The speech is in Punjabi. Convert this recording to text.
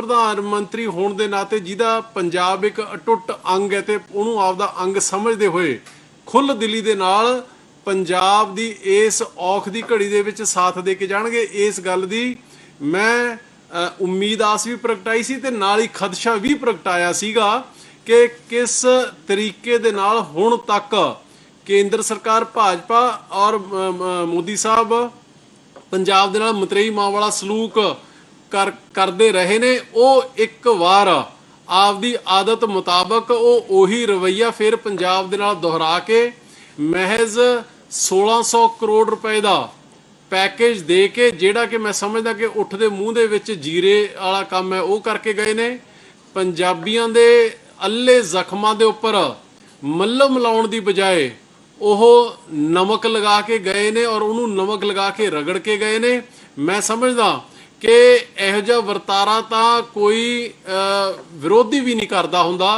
ਪ੍ਰਧਾਨ ਮੰਤਰੀ ਹੋਣ ਦੇ ਨਾਤੇ ਜਿਹਦਾ ਪੰਜਾਬ ਇੱਕ ਅਟੁੱਟ ਅੰਗ ਹੈ ਤੇ ਉਹਨੂੰ ਆਪਦਾ ਅੰਗ ਸਮਝਦੇ ਹੋਏ ਖੁੱਲ੍ਹ ਦਿਲੀ ਦੇ ਨਾਲ ਪੰਜਾਬ ਦੀ ਇਸ ਔਖ ਦੀ ਘੜੀ ਦੇ ਵਿੱਚ ਸਾਥ ਦੇ ਕੇ ਜਾਣਗੇ। ਇਸ ਗੱਲ ਦੀ ਮੈਂ ਉਮੀਦ ਆਸ ਵੀ ਪ੍ਰਗਟਾਈ ਸੀ ਤੇ ਨਾਲ ਹੀ ਖਦਸ਼ਾ ਵੀ ਪ੍ਰਗਟਾਇਆ ਸੀਗਾ ਕਿ ਕਿਸ ਤਰੀਕੇ ਦੇ ਨਾਲ ਹੁਣ ਤੱਕ ਕੇਂਦਰ ਸਰਕਾਰ, ਭਾਜਪਾ ਔਰ ਮੋਦੀ ਸਾਹਿਬ ਪੰਜਾਬ ਦੇ ਨਾਲ ਮਤਰੇਈ ਮਾਂ ਵਾਲਾ ਸਲੂਕ ਕਰ ਕਰਦੇ ਰਹੇ ਨੇ, ਉਹ ਇੱਕ ਵਾਰ ਆਪਦੀ ਆਦਤ ਮੁਤਾਬਕ ਉਹ ਉਹੀ ਰਵਈਆ ਫਿਰ ਪੰਜਾਬ ਦੇ ਨਾਲ ਦੁਹਰਾ ਕੇ ਮਹਿਜ਼ 1600 ਕਰੋੜ ਰੁਪਏ ਦਾ ਪੈਕੇਜ ਦੇ ਕੇ, ਜਿਹੜਾ ਕਿ ਮੈਂ ਸਮਝਦਾ ਕਿ ਉੱਠ ਦੇ ਮੂੰਹ ਦੇ ਵਿੱਚ ਜੀਰੇ ਵਾਲਾ ਕੰਮ ਹੈ, ਉਹ ਕਰਕੇ ਗਏ ਨੇ। ਪੰਜਾਬੀਆਂ ਦੇ ਅੱਲੇ ਜ਼ਖਮਾਂ ਦੇ ਉੱਪਰ ਮੱਲਮ ਲਾਉਣ ਦੀ ਬਜਾਏ ਉਹ ਨਮਕ ਲਗਾ ਕੇ ਗਏ ਨੇ ਔਰ ਉਹਨੂੰ ਨਮਕ ਲਗਾ ਕੇ ਰਗੜ ਕੇ ਗਏ ਨੇ। ਮੈਂ ਸਮਝਦਾ ਕਿ ਇਹੋ ਜਿਹਾ ਵਰਤਾਰਾ ਤਾਂ ਕੋਈ ਵਿਰੋਧੀ ਵੀ ਨਹੀਂ ਕਰਦਾ ਹੁੰਦਾ।